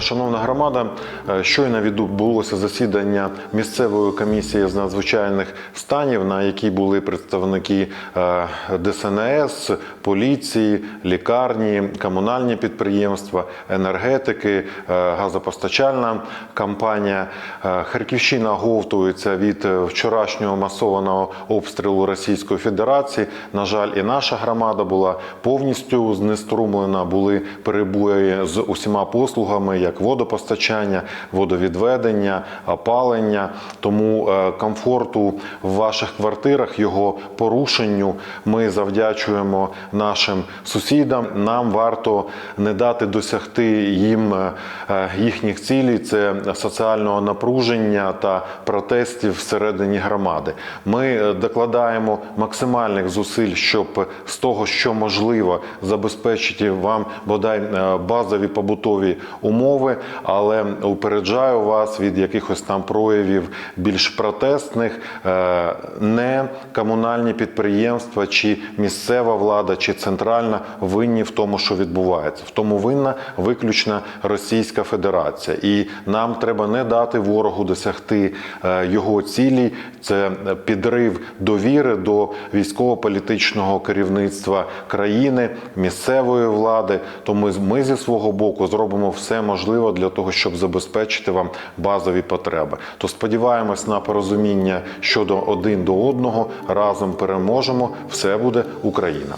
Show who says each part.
Speaker 1: Шановна громада, е, щойно відбулося засідання місцевої комісії з надзвичайних станів, на якій були представники е, ДСНС, поліції, лікарні, комунальні підприємства, енергетики, е, газопостачальна компанія. Харківщина оговтується від вчорашнього масованого обстрілу Російської Федерації. На жаль, і наша громада була повністю знеструмлена, були перебої з усіма послугами, як водопостачання, водовідведення, опалення. Тому е, комфорту в ваших квартирах, його порушенню ми завдячуємо нашим сусідам. Нам варто не дати досягти їм е, е, їхніх цілей. Це соціального напруження та протестів всередині громади. Ми докладаємо максимальних зусиль, щоб з того, що можливо, забезпечити вам бодай базові побутові умови, але упереджаю вас від якихось там проявів більш протестних, е, не комунальні підприємства чи місцева влада, чи центральна винні в тому, що відбувається. В тому винна виключно Російська Федерація, і нам треба не дати ворогу досягти е, його цілі. Це підрив довіри до військово-політичного керівництва країни, місцевої влади. Тому ми зі свого боку зробимо все можливе для того, щоб забезпечити вам базові потреби. То сподіваємось на порозуміння щодо один до одного. Разом переможемо. Все буде Україна.